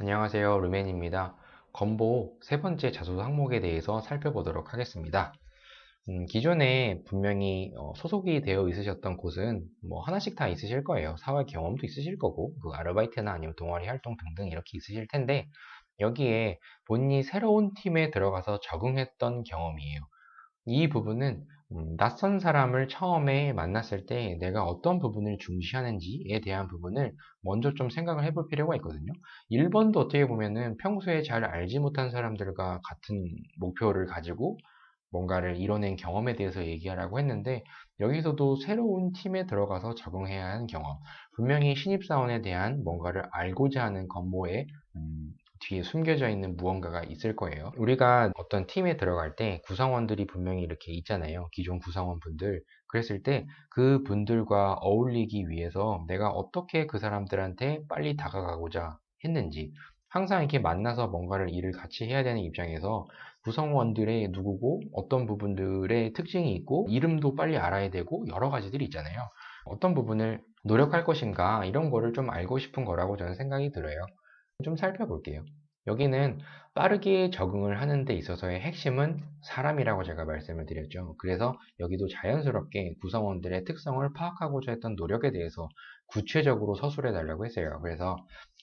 안녕하세요. 루멘입니다. 건보 세 번째 자소서 항목에 대해서 살펴보도록 하겠습니다. 음, 기존에 분명히 어, 소속이 되어 있으셨던 곳은 뭐 하나씩 다 있으실 거예요. 사회 경험도 있으실 거고, 그 아르바이트나 아니면 동아리 활동 등등 이렇게 있으실 텐데, 여기에 본인이 새로운 팀에 들어가서 적응했던 경험이에요. 이 부분은 음, 낯선 사람을 처음에 만났을 때 내가 어떤 부분을 중시하는지에 대한 부분을 먼저 좀 생각을 해볼 필요가 있거든요. 1번도 어떻게 보면은 평소에 잘 알지 못한 사람들과 같은 목표를 가지고 뭔가를 이뤄낸 경험에 대해서 얘기하라고 했는데 여기서도 새로운 팀에 들어가서 적응해야 하는 경험 분명히 신입사원에 대한 뭔가를 알고자 하는 건모에 음, 뒤에 숨겨져 있는 무언가가 있을 거예요. 우리가 어떤 팀에 들어갈 때 구성원들이 분명히 이렇게 있잖아요. 기존 구성원분들. 그랬을 때 그 분들과 어울리기 위해서 내가 어떻게 그 사람들한테 빨리 다가가고자 했는지 항상 이렇게 만나서 뭔가를 일을 같이 해야 되는 입장에서 구성원들의 누구고 어떤 부분들의 특징이 있고 이름도 빨리 알아야 되고 여러 가지들이 있잖아요. 어떤 부분을 노력할 것인가 이런 거를 좀 알고 싶은 거라고 저는 생각이 들어요. 좀 살펴볼게요. 여기는 빠르게 적응을 하는 데 있어서의 핵심은 사람이라고 제가 말씀을 드렸죠. 그래서 여기도 자연스럽게 구성원들의 특성을 파악하고자 했던 노력에 대해서 구체적으로 서술해 달라고 했어요. 그래서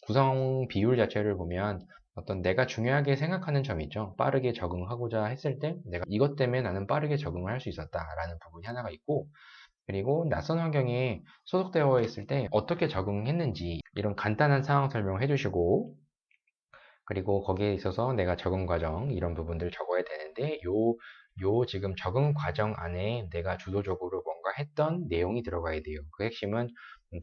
구성 비율 자체를 보면 어떤 내가 중요하게 생각하는 점이 있죠. 빠르게 적응하고자 했을 때 내가 이것 때문에 나는 빠르게 적응을 할 수 있었다라는 부분이 하나가 있고 그리고 낯선 환경에 소속되어 있을 때 어떻게 적응했는지 이런 간단한 상황 설명을 해주시고 그리고 거기에 있어서 내가 적응 과정 이런 부분들 적어야 되는데 요, 요 지금 적응 과정 안에 내가 주도적으로 뭔가 했던 내용이 들어가야 돼요. 그 핵심은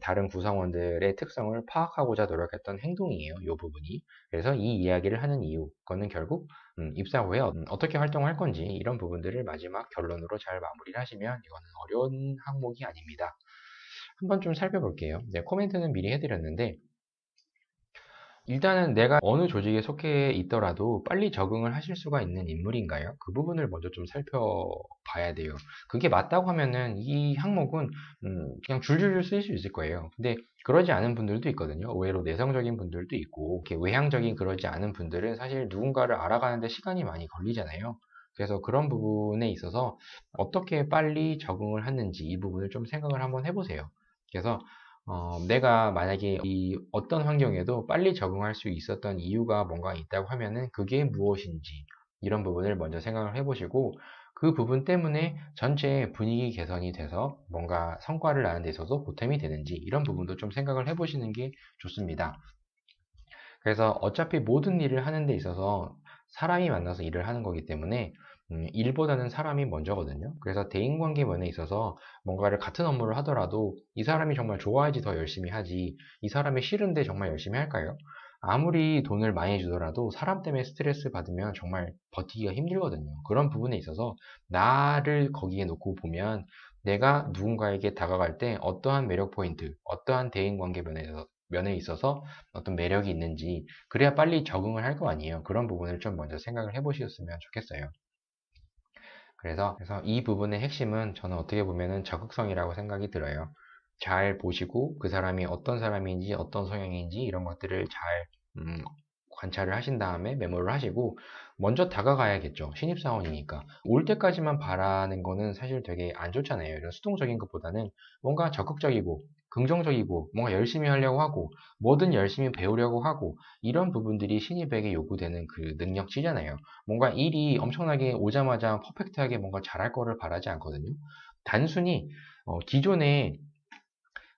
다른 구성원들의 특성을 파악하고자 노력했던 행동이에요. 이 부분이. 그래서 이 이야기를 하는 이유, 그거는 결국 음, 입사 후에 어, 떻게 활동할 건지 이런 부분들을 마지막 결론으로 잘 마무리를 하시면 이거는 어려운 항목이 아닙니다. 한번 좀 살펴볼게요. 네, 코멘트는 미리 해드렸는데 일단은 내가 어느 조직에 속해 있더라도 빨리 적응을 하실 수가 있는 인물인가요? 그 부분을 먼저 좀 살펴봐야 돼요. 그게 맞다고 하면은 이 항목은 음, 그냥 줄줄줄 쓰일 수 있을 거예요. 근데 그러지 않은 분들도 있거든요. 의외로 내성적인 분들도 있고 이렇게 외향적인 그러지 않은 분들은 사실 누군가를 알아가는데 시간이 많이 걸리잖아요. 그래서 그런 부분에 있어서 어떻게 빨리 적응을 하는지 이 부분을 좀 생각을 한번 해보세요. 그래서 어, 내가 만약에 이 어떤 환경에도 빨리 적응할 수 있었던 이유가 뭔가 있다고 하면은 그게 무엇인지 이런 부분을 먼저 생각을 해보시고 그 부분 때문에 전체 분위기 개선이 돼서 뭔가 성과를 나는 데 있어서 보탬이 되는지 이런 부분도 좀 생각을 해보시는 게 좋습니다. 그래서 어차피 모든 일을 하는 데 있어서 사람이 만나서 일을 하는 거기 때문에 음, 일보다는 사람이 먼저거든요. 그래서 대인관계 면에 있어서 뭔가를 같은 업무를 하더라도 이 사람이 정말 좋아야지 더 열심히 하지 이 사람이 싫은데 정말 열심히 할까요? 아무리 돈을 많이 주더라도 사람 때문에 스트레스 받으면 정말 버티기가 힘들거든요. 그런 부분에 있어서 나를 거기에 놓고 보면 내가 누군가에게 다가갈 때 어떠한 매력 포인트, 어떠한 대인관계 면에서 면에 있어서 어떤 매력이 있는지 그래야 빨리 적응을 할 거 아니에요. 그런 부분을 좀 먼저 생각을 해보셨으면 좋겠어요. 그래서, 그래서 이 부분의 핵심은 저는 어떻게 보면 적극성이라고 생각이 들어요. 잘 보시고 그 사람이 어떤 사람인지 어떤 성향인지 이런 것들을 잘 음, 관찰을 하신 다음에 메모를 하시고 먼저 다가가야겠죠. 신입사원이니까. 올 때까지만 바라는 거는 사실 되게 안 좋잖아요. 이런 수동적인 것보다는 뭔가 적극적이고 긍정적이고 뭔가 열심히 하려고 하고 뭐든 열심히 배우려고 하고 이런 부분들이 신입에게 요구되는 그 능력치잖아요. 뭔가 일이 엄청나게 오자마자 퍼펙트하게 뭔가 잘할 거를 바라지 않거든요. 단순히 어, 기존의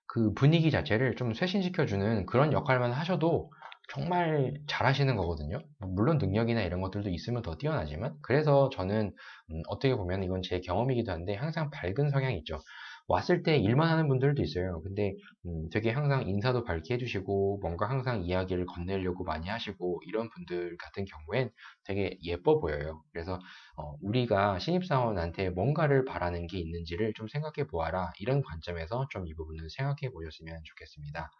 그 분위기 자체를 좀 쇄신시켜주는 그런 역할만 하셔도 정말 잘하시는 거거든요. 물론 능력이나 이런 것들도 있으면 더 뛰어나지만 그래서 저는 음, 어떻게 보면 이건 제 경험이기도 한데 항상 밝은 성향이 있죠. 왔을 때 일만 하는 분들도 있어요. 근데 음, 되게 항상 인사도 밝게 해주시고 뭔가 항상 이야기를 건네려고 많이 하시고 이런 분들 같은 경우엔 되게 예뻐 보여요. 그래서 어, 우리가 신입사원한테 뭔가를 바라는 게 있는지를 좀 생각해 보아라. 이런 관점에서 좀 이 부분을 생각해 보셨으면 좋겠습니다.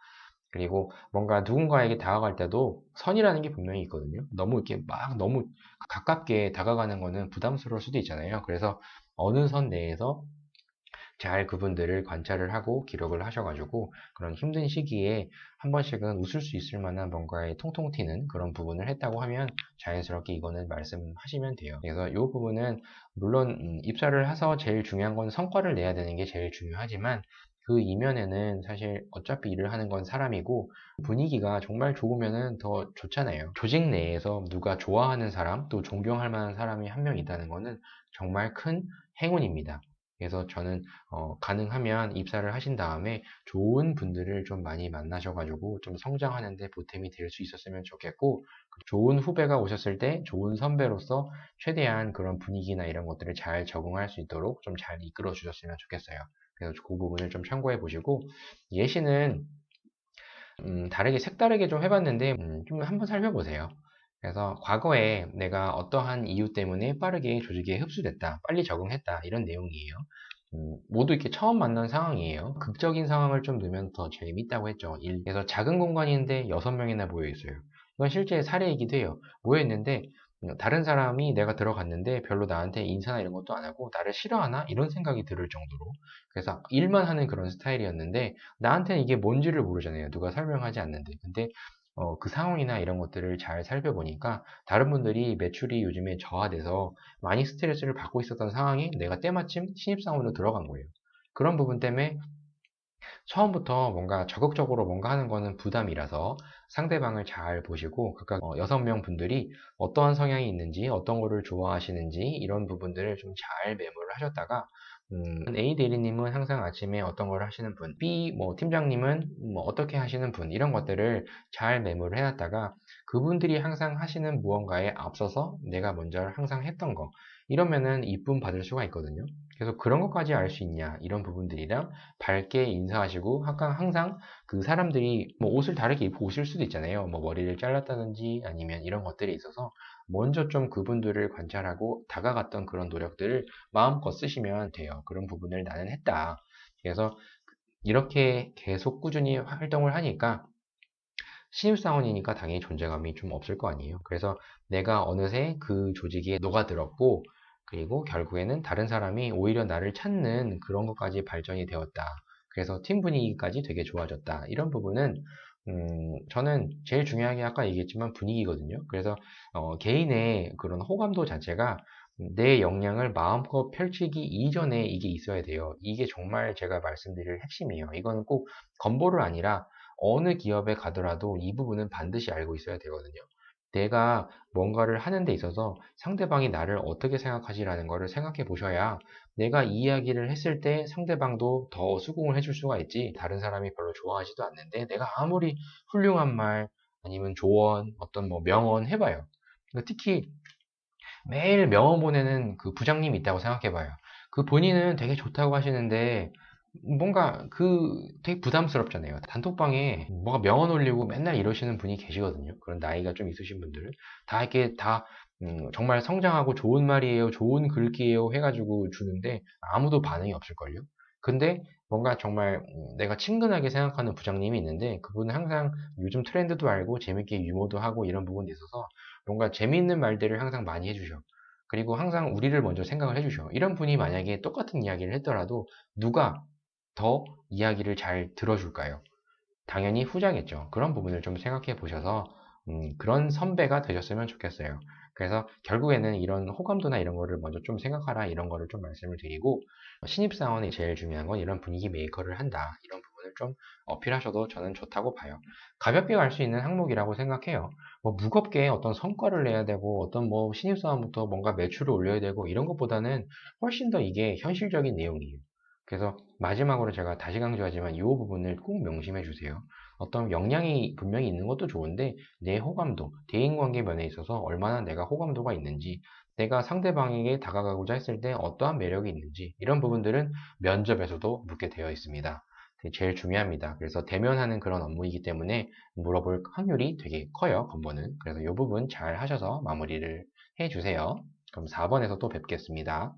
그리고 뭔가 누군가에게 다가갈 때도 선이라는 게 분명히 있거든요. 너무 이렇게 막 너무 가깝게 다가가는 거는 부담스러울 수도 있잖아요. 그래서 어느 선 내에서 잘 그분들을 관찰을 하고 기록을 하셔가지고 그런 힘든 시기에 한 번씩은 웃을 수 있을 만한 뭔가의 통통 튀는 그런 부분을 했다고 하면 자연스럽게 이거는 말씀하시면 돼요. 그래서 이 부분은 물론 음, 입사를 해서 제일 중요한 건 성과를 내야 되는 게 제일 중요하지만 그 이면에는 사실 어차피 일을 하는 건 사람이고 분위기가 정말 좋으면은 더 좋잖아요. 조직 내에서 누가 좋아하는 사람 또 존경할 만한 사람이 한 명 있다는 거는 정말 큰 행운입니다. 그래서 저는 어, 가능하면 입사를 하신 다음에 좋은 분들을 좀 많이 만나셔가지고 좀 성장하는데 보탬이 될 수 있었으면 좋겠고 좋은 후배가 오셨을 때 좋은 선배로서 최대한 그런 분위기나 이런 것들을 잘 적응할 수 있도록 좀 잘 이끌어 주셨으면 좋겠어요. 그래서 그 부분을 좀 참고해 보시고 예시는 음, 다르게 색다르게 좀 해봤는데 음, 좀 한번 살펴보세요. 그래서 과거에 내가 어떠한 이유 때문에 빠르게 조직에 흡수됐다, 빨리 적응했다 이런 내용이에요. 음, 모두 이렇게 처음 만난 상황이에요. 극적인 상황을 좀 넣으면 더 재밌다고 했죠. 일. 그래서 작은 공간인데 6명이나 모여 있어요. 이건 실제 사례이기도 해요. 모여 있는데 다른 사람이 내가 들어갔는데 별로 나한테 인사나 이런 것도 안 하고 나를 싫어하나? 이런 생각이 들을 정도로 그래서 일만 하는 그런 스타일이었는데 나한테는 이게 뭔지를 모르잖아요. 누가 설명하지 않는데 근데 어, 그 상황이나 이런 것들을 잘 살펴보니까 다른 분들이 매출이 요즘에 저하돼서 많이 스트레스를 받고 있었던 상황이 내가 때마침 신입사원으로 들어간 거예요. 그런 부분 때문에 처음부터 뭔가 적극적으로 뭔가 하는 거는 부담이라서 상대방을 잘 보시고 각각 어, 여섯 명 분들이 어떠한 성향이 있는지 어떤 거를 좋아하시는지 이런 부분들을 좀 잘 메모를 하셨다가 음, A 대리님은 항상 아침에 어떤 걸 하시는 분, B 뭐 팀장님은 뭐 어떻게 하시는 분 이런 것들을 잘 메모를 해놨다가 그분들이 항상 하시는 무언가에 앞서서 내가 먼저 항상 했던 거 이러면은 이쁨 받을 수가 있거든요. 그래서 그런 것까지 알 수 있냐 이런 부분들이랑 밝게 인사하시고 항상 항상 그 사람들이 뭐 옷을 다르게 입고 오실 수도 있잖아요. 뭐 머리를 잘랐다든지 아니면 이런 것들이 있어서 먼저 좀 그분들을 관찰하고 다가갔던 그런 노력들을 마음껏 쓰시면 돼요. 그런 부분을 나는 했다. 그래서 이렇게 계속 꾸준히 활동을 하니까 신입사원이니까 당연히 존재감이 좀 없을 거 아니에요. 그래서 내가 어느새 그 조직에 녹아들었고 그리고 결국에는 다른 사람이 오히려 나를 찾는 그런 것까지 발전이 되었다. 그래서 팀 분위기까지 되게 좋아졌다. 이런 부분은 음, 저는 제일 중요한 게 아까 얘기했지만 분위기거든요. 그래서 어, 개인의 그런 호감도 자체가 내 역량을 마음껏 펼치기 이전에 이게 있어야 돼요. 이게 정말 제가 말씀드릴 핵심이에요. 이거는 꼭 건보를 아니라 어느 기업에 가더라도 이 부분은 반드시 알고 있어야 되거든요. 내가 뭔가를 하는 데 있어서 상대방이 나를 어떻게 생각하지라는 것을 생각해 보셔야 내가 이야기를 했을 때 상대방도 더 수긍을 해줄 수가 있지. 다른 사람이 별로 좋아하지도 않는데 내가 아무리 훌륭한 말 아니면 조언 어떤 뭐 명언 해봐요. 그러니까 특히 매일 명언 보내는 그 부장님이 있다고 생각해 봐요. 그 본인은 되게 좋다고 하시는데 뭔가 그 되게 부담스럽잖아요. 단톡방에 뭐가 명언 올리고 맨날 이러시는 분이 계시거든요. 그런 나이가 좀 있으신 분들은 다 이렇게 다 음, 정말 성장하고 좋은 말이에요, 좋은 글귀에요 해가지고 주는데 아무도 반응이 없을걸요. 근데 뭔가 정말 음, 내가 친근하게 생각하는 부장님이 있는데 그분은 항상 요즘 트렌드도 알고 재밌게 유머도 하고 이런 부분이 있어서 뭔가 재미있는 말들을 항상 많이 해주셔. 그리고 항상 우리를 먼저 생각을 해주셔. 이런 분이 만약에 똑같은 이야기를 했더라도 누가 더 이야기를 잘 들어줄까요? 당연히 후자겠죠. 그런 부분을 좀 생각해 보셔서 음, 그런 선배가 되셨으면 좋겠어요. 그래서 결국에는 이런 호감도나 이런 거를 먼저 좀 생각하라 이런 거를 좀 말씀을 드리고 신입사원이 제일 중요한 건 이런 분위기 메이커를 한다 이런 부분을 좀 어필하셔도 저는 좋다고 봐요. 가볍게 갈 수 있는 항목이라고 생각해요. 뭐 무겁게 어떤 성과를 내야 되고 어떤 뭐 신입사원부터 뭔가 매출을 올려야 되고 이런 것보다는 훨씬 더 이게 현실적인 내용이에요. 그래서 마지막으로 제가 다시 강조하지만 이 부분을 꼭 명심해 주세요. 어떤 역량이 분명히 있는 것도 좋은데 내 호감도, 대인관계 면에 있어서 얼마나 내가 호감도가 있는지 내가 상대방에게 다가가고자 했을 때 어떠한 매력이 있는지 이런 부분들은 면접에서도 묻게 되어 있습니다. 제일 중요합니다. 그래서 대면하는 그런 업무이기 때문에 물어볼 확률이 되게 커요. 건보는. 그래서 이 부분 잘 하셔서 마무리를 해주세요. 그럼 4번에서 또 뵙겠습니다.